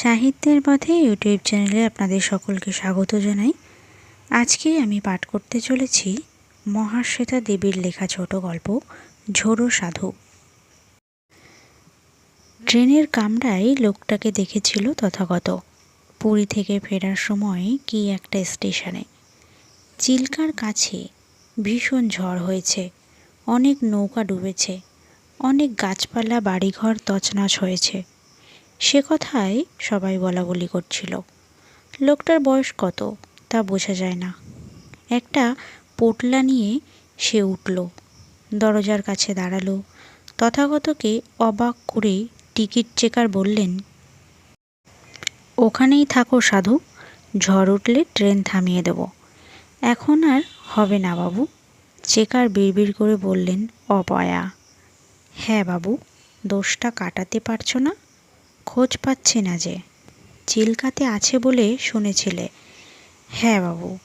সাহিত্যের পথে ইউটিউব চ্যানেলে আপনাদের সকলকে স্বাগত জানাই। আজকে আমি পাঠ করতে চলেছি মহাশ্বেতা দেবীর লেখা ছোট গল্প, ঝোড়ো সাধু। ট্রেনের কামরায় লোকটাকে দেখেছিল তথাগত। পুরী থেকে ফেরার সময় কি একটা স্টেশনে। চিল্কার কাছে ভীষণ ঝড় হয়েছে, অনেক নৌকা ডুবেছে, অনেক গাছপালা, বাড়িঘর তছনছ হয়েছে। সে কথায় সবাই বলা বলি করছিল। লোকটার বয়স কত তা বোঝা যায় না। একটা পোটলা নিয়ে সে উঠল, দরজার কাছে দাঁড়াল, তথাগতকে অবাক করে টিকিট চেকার বললেন, ওখানেই থাকো সাধু, ঝড় উঠলে ট্রেন থামিয়ে দেব। এখন আর হবে না বাবু। চেকার বিড়বিড় করে বললেন, অপয়া। হ্যাঁ বাবু, দোষটা কাটাতে পারছ না? খোঁজ পাচ্ছি না যে। চিল্কাতে আছে বলে শুনেছিলে। হ্যাঁ বাবু,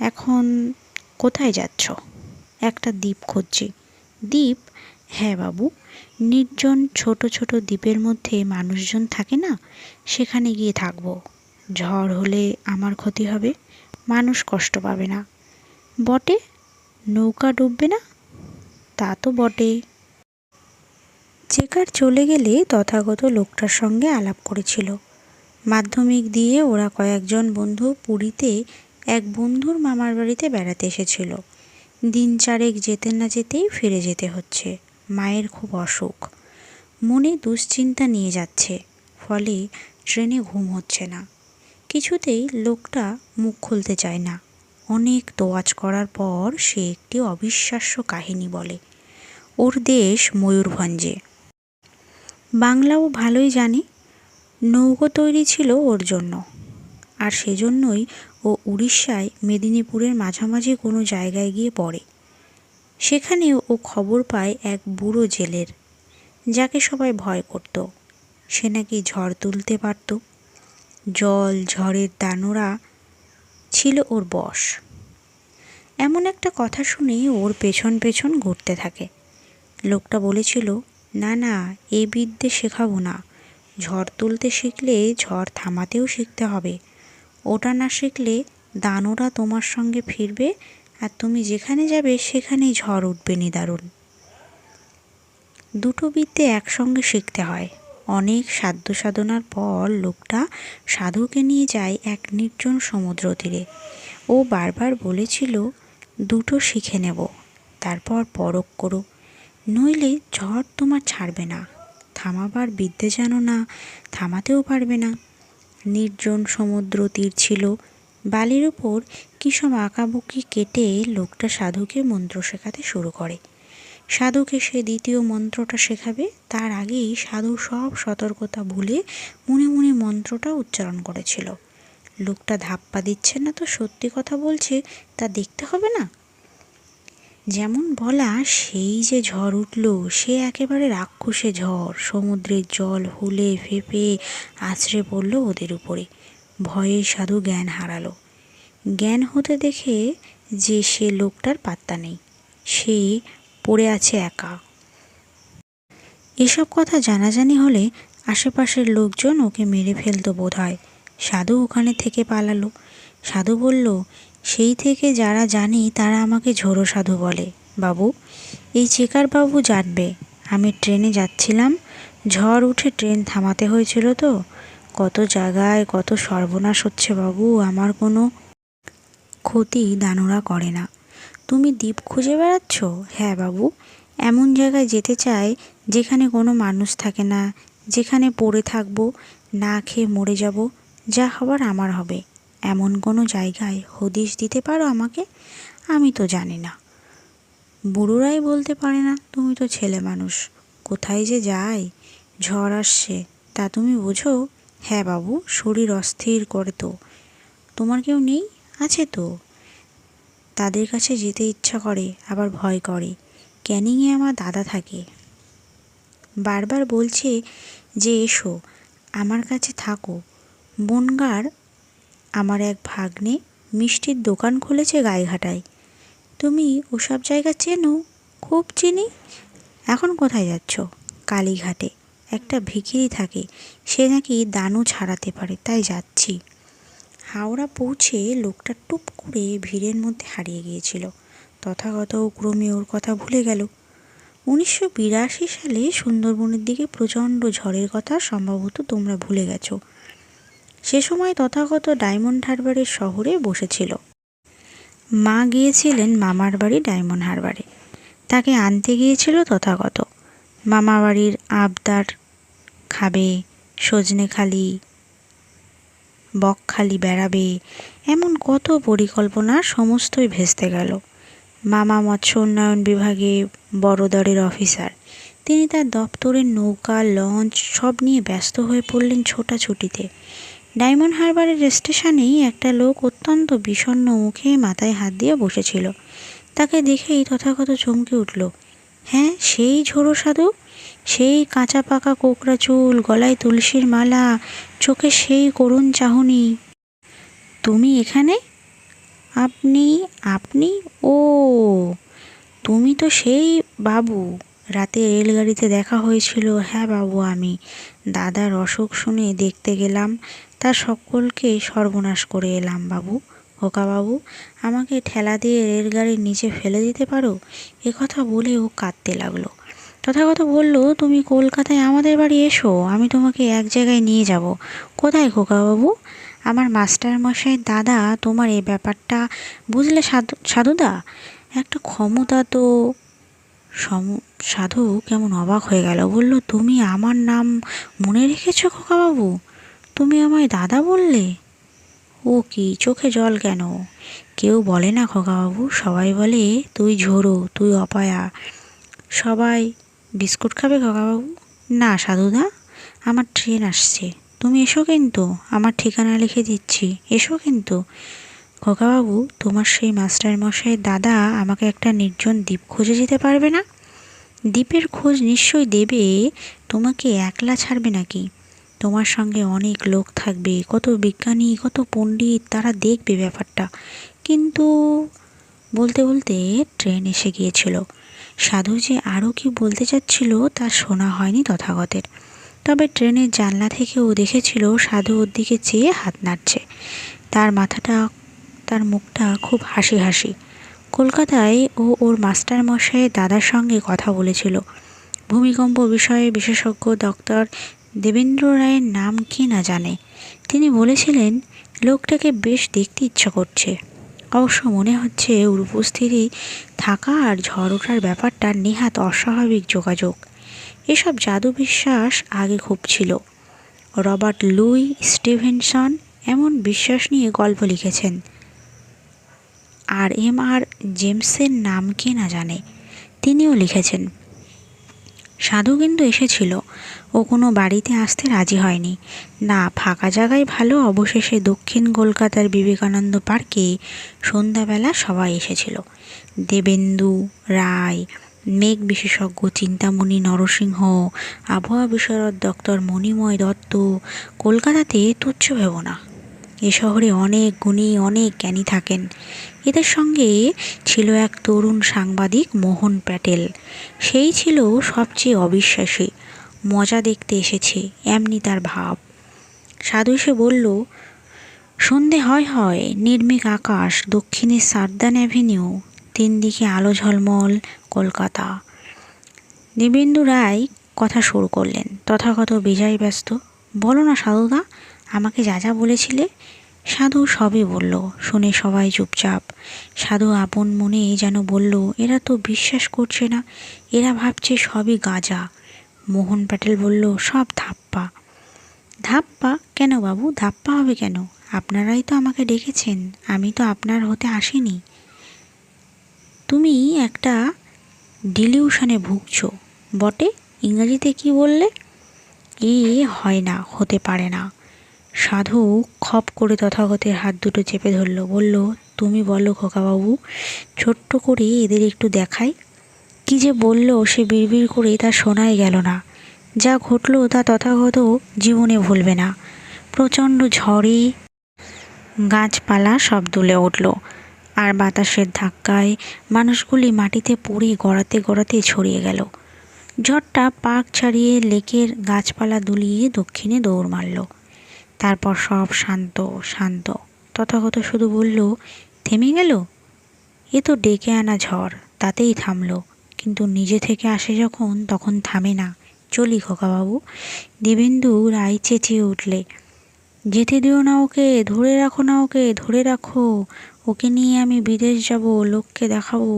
এখন কোথায় যাচ্ছ? একটা দ্বীপ খুঁজছি। দ্বীপ? হ্যাঁ বাবু, নির্জন ছোট ছোট দ্বীপের মধ্যে মানুষজন থাকে না? সেখানে গিয়ে থাকব। ঝড় হলে আমার ক্ষতি হবে, মানুষ কষ্ট পাবে না। বটে? নৌকা ডুববে না? তা তো বটে। চেকার চলে গেলে তথাগত লোকটার সঙ্গে আলাপ করেছিল। মাধ্যমিক দিয়ে ওরা কয়েকজন বন্ধু পুরীতে এক বন্ধুর মামার বাড়িতে বেড়াতে এসেছিল। দিন চারেক যেতে না যেতেই ফিরে যেতে হচ্ছে। মায়ের খুব অসুখ। মনে দুশ্চিন্তা নিয়ে যাচ্ছে, ফলে ট্রেনে ঘুম হচ্ছে না। কিছুতেই লোকটা মুখ খুলতে চায় না। অনেক তোয়াজ করার পর সে একটি অবিশ্বাস্য কাহিনী বলে, ওর দেশ ময়ূরভঞ্জে। বাংলাও ভালোই জানে, নৌকো তৈরি ছিল ওর জন্য। আর সেজন্যই ও উড়িষ্যায় মেদিনীপুরের মাঝামাঝি কোনো জায়গায় গিয়ে পড়ে। সেখানে ও খবর পায় এক বুড়ো জেলের, যাকে সবাই ভয় করত। সে নাকি ঝড় তুলতে পারত। জল, ঝড়ের দানোরা ছিল ওর বশ। এমন একটা কথা শুনে ওর পেছন পেছন ঘুরতে থাকে। লোকটা বলেছিল না না, এ বিদ্যে শেখাবো না। ঝড় তুলতে শিখলে ঝড় থামাতেও শিখতে হবে। ওটা না শিখলে দানোরা তোমার সঙ্গে ফিরবে আর তুমি যেখানে যাবে সেখানেই ঝড় উঠবে নিদারুণ। দুটো বিদ্যে একসঙ্গে শিখতে হয়। অনেক সাধ্য সাধনার পর লোকটা সাধুকে নিয়ে যায় এক নির্জন সমুদ্র তীরে। ও বারবার বলেছিল, দুটো শিখে নেব, তারপর পরক করো। নইলে ঝড় তোমার ছাড়বে না। থামাবার বিদ্যে জানো না, থামাতেও পারবে না। নির্জন সমুদ্র তীর ছিল। বালির উপর কী সব আঁকাবুকি কেটে লোকটা সাধুকে মন্ত্র শেখাতে শুরু করে। সাধুকে সে দ্বিতীয় মন্ত্রটা শেখাবে, তার আগেই সাধু সব সতর্কতা ভুলে মনে মনে মন্ত্রটা উচ্চারণ করেছিল। লোকটা ধাপ্পা দিচ্ছে না তো সত্যি কথা বলছে, তা দেখতে হবে না? যেমন বলা, সেই যে ঝড় উঠল, সে একেবারে রাক্ষসে ঝড়। সমুদ্রের জল হুলে ফেপে আছড়ে পড়ল ওদের উপরে। ভয়ে সাধু জ্ঞান হারালো। জ্ঞান হতে দেখে যে সে লোকটার পাত্তা নেই, সে পড়ে আছে একা। এসব কথা জানাজানি হলে আশেপাশের লোকজন ওকে মেরে ফেলতো বোধ হয় সাধু ওখানে থেকে পালালো। সাধু বলল সেই থেকে যারা জানি তারা আমাকে ঝোড়ো সাধু বলে। বাবু, এই চেকার বাবু জানবে। আমি ট্রেনে যাচ্ছিলাম। ঝড় উঠে ট্রেন থামাতে হয়েছিল তো। কত জায়গায় কত সর্বনাশ হচ্ছে বাবু, আমার কোনো ক্ষতি দানোরা করে না। তুমি দ্বীপ খুঁজে বেড়াচ্ছ? হ্যাঁ বাবু। এমন জায়গায় যেতে চাই যেখানে কোনো মানুষ থাকে না, যেখানে পড়ে থাকব, না খেয়ে মরে যাব, যা হবার আমার হবে। এমন কোনো জায়গায় হদিশ দিতে পারো আমাকে? আমি তো জানি না। বুড়োরাই বলতে পারে না, তুমি তো ছেলে মানুষ, কোথায় যে যাই ঝড় আসছে, তা তুমি বোঝো? হ্যাঁ বাবু, শরীর অস্থির করে তো। তোমার কেউ নেই? আছে তো? তাদের কাছে যেতে ইচ্ছা করে, আবার ভয় করে। ক্যানিংয়ে আমার দাদা থাকে। বারবার বলছে যে এসো, আমার কাছে থাকো। বনগার আমার এক ভাগ্নে মিষ্টির দোকান খুলেছে গায়েঘাটায় তুমি ওসব জায়গা চেনো? খুব চিনি? এখন কোথায় যাচ্ছ? কালীঘাটে। একটা ভিখিরি থাকে, সে নাকি দানও ছাড়াতে পারে, তাই যাচ্ছি। হাওড়া পৌঁছে লোকটা টুপ করে ভিড়ের মধ্যে হারিয়ে গিয়েছিল। তথাগত ক্রমে ওর কথা ভুলে গেল। উনিশশো বিরাশি সালে সুন্দরবনের দিকে প্রচণ্ড ঝড়ের কথা সম্ভবত তোমরা ভুলে গেছো। সে সময় তথাগত ডায়মন্ড হারবারের শহরে বসেছিল। মা গিয়েছিলেন মামার বাড়ি ডায়মন্ড হারবারে। তাকে আনতে গিয়েছিল তথাগত। মামা বাড়ির আবদার খাবে সজনেখালি বকখালি বেড়াবে, এমন কত পরিকল্পনা সমস্তই ভেস্তে গেল। মামা মৎস্য উন্নয়ন বিভাগে বড় দরের অফিসার। তিনি তার দপ্তরের নৌকা, লঞ্চ সব নিয়ে ব্যস্ত হয়ে পড়লেন ছোটাছুটিতে। ডায়মন্ড হারবারের স্টেশনেই একটা লোক অত্যন্ত বিষণ্ণ মুখে মাথায় হাত দিয়ে বসেছিল। তাকে দেখেই তথাগত চমকে উঠল। হ্যাঁ সেই ঝোড়ো সাধু? সেই কাঁচা পাকা কোকড়া চুল, গলায় তুলসীর মালা, চোখে সেই করুণ চাহনি। তুমি এখানে? আপনি আপনি? ও, তুমি তো সেই বাবু। রাতে রেলগাড়িতে দেখা হয়েছিল হ্যাঁ বাবু, আমি। দাদার অসুখ শুনে দেখতে গেলাম তা সকলকে সর্বনাশ করে এলাম, বাবু। বাবু, আমাকে ঠেলা দিয়ে রেলগাড়ির নিচে ফেলে দিতে পারো? কথা বলে ও কাঁদতে লাগল। তথাগত বলল, তুমি কলকাতায় আমাদের বাড়ি এসো, আমি তোমাকে এক জায়গায় নিয়ে যাব। কোথায় খোকাবাবু আমার মাস্টার মশাই দাদা, তোমার এই ব্যাপারটা বুঝলে সাধু, সাধুদা? একটা ক্ষমতা তো সম, সাধু কেমন অবাক হয়ে গেল। বলল, তুমি আমার নাম মনে রেখেছো খোকাবাবু তুমি আমায় দাদা বললে? ও কি, চোখে জল কেন? কেউ বলে না খোকাবাবু, সবাই বলে, তুই ঝোড়ো, তুই অপায়া। সবাই, বিস্কুট খাবে খোকাবাবু? না, সাধুদা, আমার ট্রেন আসছে। তুমি এসো কিন্তু, আমার ঠিকানা লিখে দিচ্ছি, এসো কিন্তু। খোকাবাবু, তোমার সেই মাস্টার মশাইয়ের দাদা আমাকে একটা নির্জন দ্বীপ খুঁজে যেতে পারবে না? দ্বীপের খোঁজ নিশ্চয়ই দেবে, তোমাকে একলা ছাড়বে নাকি? তোমার সঙ্গে অনেক লোক থাকবে, কত বিজ্ঞানী, কত পণ্ডিত, তারা দেখবে ব্যাপারটা। কিন্তু বলতে বলতে ট্রেন এসে গিয়েছিল। সাধু যে আরও কি বলতে চাচ্ছিল তা শোনা হয়নি তথাগতের তবে ট্রেনের জানলা থেকে ও দেখেছিল সাধু ওর দিকে চেয়ে হাত নাড়ছে। তার মাথাটা, তার মুখটা খুব হাসি হাসি। কলকাতায় ও ওর মাস্টার মশাইয়ের দাদার সঙ্গে কথা বলেছিল। ভূমিকম্প বিষয়ে বিশেষজ্ঞ ডক্টর দেবেন্দ্র রায়ের নাম কি না জানে। তিনি বলেছিলেন, লোকটাকে বেশ দেখতে ইচ্ছা করছে। অবশ্য মনে হচ্ছে উপস্থিতি থাকা আর ঝড় ওঠার ব্যাপারটা নেহাত অস্বাভাবিক যোগাযোগ। এসব জাদু বিশ্বাস আগে খুব ছিল। রবার্ট লুই স্টিভেনসন এমন বিশ্বাস নিয়ে গল্প লিখেছেন। আর এম আর জেমসের নাম কে না জানে। তিনিও লিখেছেন, সাধু কিন্তু এসেছিল। ও কোনো বাড়িতে আসতে রাজি হয়নি। না, ফাঁকা জায়গায় ভালো, অবশেষে দক্ষিণ কলকাতার বিবেকানন্দ পার্কে সন্ধ্যাবেলা সবাই এসেছিল। দেবেন্দু, রায়, মেঘ বিশেষজ্ঞ, চিন্তামণি নরসিংহ, আবহাওয়া বিশারদ ডক্টর মণিময় দত্ত, কলকাতাতে তুচ্ছ ভেব না। এ শহরে অনেক গুণী, অনেক জ্ঞানী থাকেন। এদের সঙ্গে ছিল এক তরুণ সাংবাদিক, মোহন প্যাটেল। সেই ছিল সবচেয়ে অবিশ্বাসী। মজা দেখতে এসেছে, এমনি তার ভাব। সাধু এসে বলল, সন্ধে হয় হয়, নির্মিক আকাশ, দক্ষিণে সারদান অ্যাভিনিউ, তিন দিকে আলো ঝলমল কলকাতা। দেবেন্দু রায় কথা শুরু করলেন, তথাগত বিজয় ব্যস্ত। বলো না সাধুদা, আমাকে যা যা বলেছিলে, সাধু সবই বলল, শুনে সবাই চুপচাপ। সাধু আপন মনে যেন বলল, এরা তো বিশ্বাস করছে না, এরা ভাবছে সবই গাঁজা। মোহন প্যাটেল বলল, সব ধাপ্পা। ধাপ্পা? কেন বাবু? ধাপ্পা হবে কেন? আপনারাই তো আমাকে ডেকেছেন, আমি তো আপনার হতে আসিনি। তুমি একটা ডিলিউশনে ভুগছ। বটে? ইংরেজিতে কি বললে? এ, হয় না, হতে পারে না। সাধু খপ করে তথাগতের হাত দুটো চেপে ধরল, বলল, তুমি বলো খোকাবাবু, ছোট্ট করে এদের একটু দেখাই। কি যে বলল সে বিড়বিড় করে তা শোনাই গেল না। যা ঘটল তা তথাগত জীবনে ভুলবে না। প্রচণ্ড ঝড়ে গাছপালা সব দুলে উঠল। আর বাতাসের ধাক্কায় মানুষগুলি মাটিতে পড়ে গড়াতে গড়াতে ছড়িয়ে গেল। ঝড়টা পাক ছাড়িয়ে লেকের গাছপালা দুলিয়ে দক্ষিণে দৌড় মারল। তারপর সব শান্ত শান্ত। তথাগত শুধু বলল, থেমে গেল? এ তো ডেকে আনা ঝড়, তাতেই থামলো। কিন্তু নিজে থেকে আসে যখন, তখন থামে না। চলি খোকাবাবু। দিবেন্দু রায় চেঁচিয়ে উঠলে, যেতে দিও না ওকে, ধরে রাখো না ওকে, ধরে রাখো। ওকে নিয়ে আমি বিদেশ যাব, লোককে দেখাবো।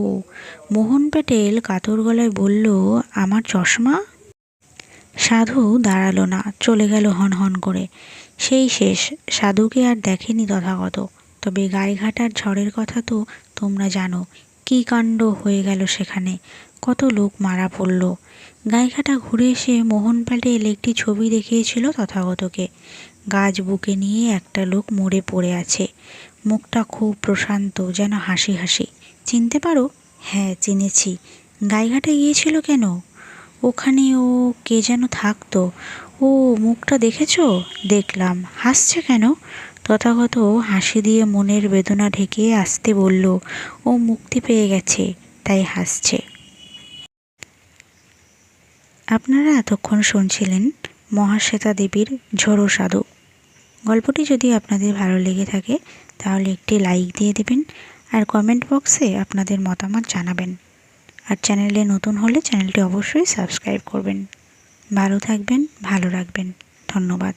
মোহন প্যাটেল কাতর গলায় বলল, আমার চশমা? সাধু দাঁড়াল না, চলে গেল হন হন করে। সেই শেষ, সাধুকে আর দেখেনি তথাগত। তবে গায়েঘাটার ঝড়ের কথা তো তোমরা জানো, কী কাণ্ড হয়ে গেল সেখানে। কত লোক মারা পড়ল। গায়েঘাটা ঘুরে এসে মোহন প্যাটেল একটি ছবি দেখিয়েছিল তথাগতকে। গাছ বুকে নিয়ে একটা লোক মরে পড়ে আছে। মুখটা খুব প্রশান্ত, যেন হাসি হাসি। চিনতে পারো? হ্যাঁ চিনেছি। গাইঘাটে গিয়েছিল কেন? ওখানে ও কে যেন থাকতো। ও মুখটা দেখেছ? দেখলাম। হাসছে কেন? তথাগত হাসি দিয়ে মনের বেদনা ঢেকে আসতে বলল, ও মুক্তি পেয়ে গেছে, তাই হাসছে। আপনারা এতক্ষণ শুনছিলেন মহাশ্বেতা দেবীর ঝোড়ো সাধু। গল্পটি যদি আপনাদের ভালো লেগে থাকে, তাহলে একটি লাইক দিয়ে দেবেন আর কমেন্ট বক্সে আপনাদের মতামত জানাবেন। আর চ্যানেলে নতুন হলে চ্যানেলটি অবশ্যই সাবস্ক্রাইব করবেন। ভালো থাকবেন, ভালো রাখবেন। ধন্যবাদ।